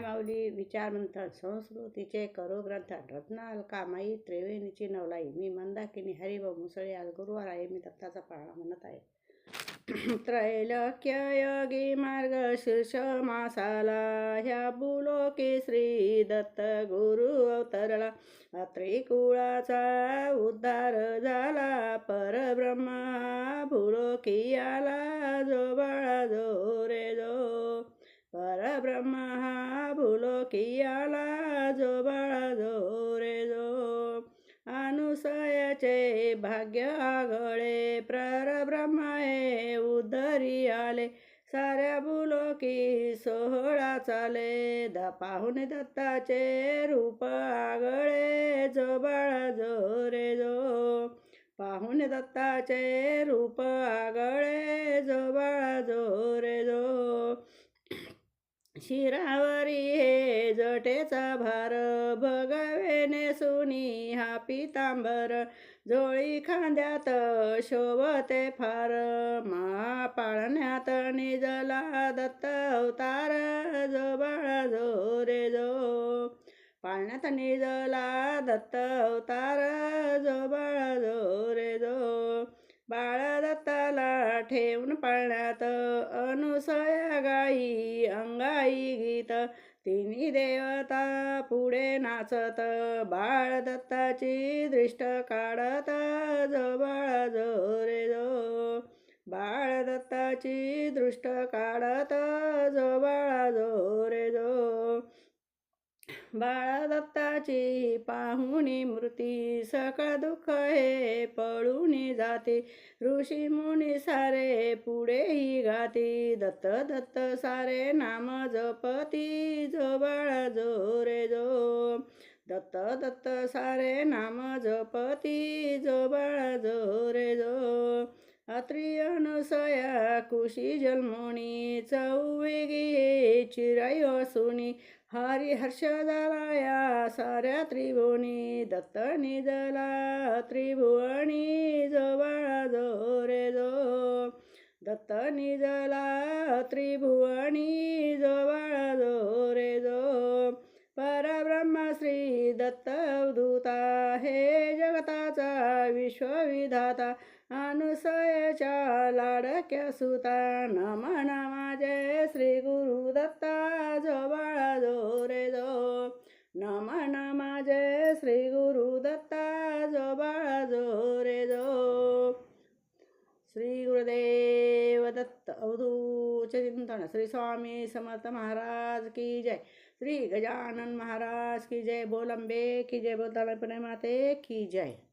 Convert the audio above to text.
मायमाऊली विचारमंथन संस्कृतीचे करो ग्रंथ रत्नाल कामाई त्रिवेणीची नवलाई मी मंदाकिनी हरिभाऊ मुसळे आज गुरुवार आहे मी दत्ताचा पाळणा म्हणत आहे. त्रैलोक्य योगी मार्ग शीर्ष मासाला ह्या बुलोकी श्री दत्त गुरु अवतरला. त्रिकुळाचा उद्धार झाला परब्रह्मा भुलोकी आला जो बाळा जो ब्रह्मा हा आला जो बाळा जो रे जो अनुसयाचे भाग्य आगळे परब्रह्मा हे उद्धरी आले साऱ्या बुलोकी सोहळा चाले द पाहुणे दत्ताचे रूप आगळे जो बाळा जो रे जो पाहुणे दत्ताचे रूप आगळे जो बाळा जो रे जो शिरावरी हे जटेचा भार भगवेने सुनी हा पितांबर जोळी खांद्यात शोभते फार. मा पाळण्यात निजला दत्त अवतार जो बाळा जो रे जो. पाळण्यात निजला दत्त अवतार जो बाळा जो रे जो. बाळ दत्ताला ठेवून पाळण्यात अनुसय गाई अंगाई गीत. तिन्ही देवता पुढे नाचत बाळ दत्ताची दृष्ट काढत जो बाळ जो. रे जो बाळ दत्ताची दृष्ट काढत जो जो बाळा दत्ताची पाहुणी मूर्ती सकळ दुःख हे पळून जाते. ऋषी मुनी सारे पुढेही गाती दत्त दत्त सारे नाम जपती जो बाळा जो. रे जो दत्त दत्त सारे नाम जपती जो बाळा जो रे जो. रात्री अनुसया कुशी जन्मोणी चौवेगी चिराई असुनी हरी हर्ष साऱ्या त्रिभुवनी दत्त निजला त्रिभुवनी जो जो रे जो. दत्त निजला त्रिभुवनी जो जो रे जो. परब्रह्म श्री दत्त हे जगताचा विश्वविधाता अनुसयाच्या लाडक्या सुता नमन माझे श्री गुरु दत्ता जो बाळा जो रे जो. नमन माझे श्री गुरु दत्ता जो बाळा जो रे जो. श्री गुरुदेव दत्त अवधूत चिंतन. श्री स्वामी समर्थ महाराज की जय. श्री गजानन महाराज की जय. बोलंबे की जय. बोलताना माते की जय.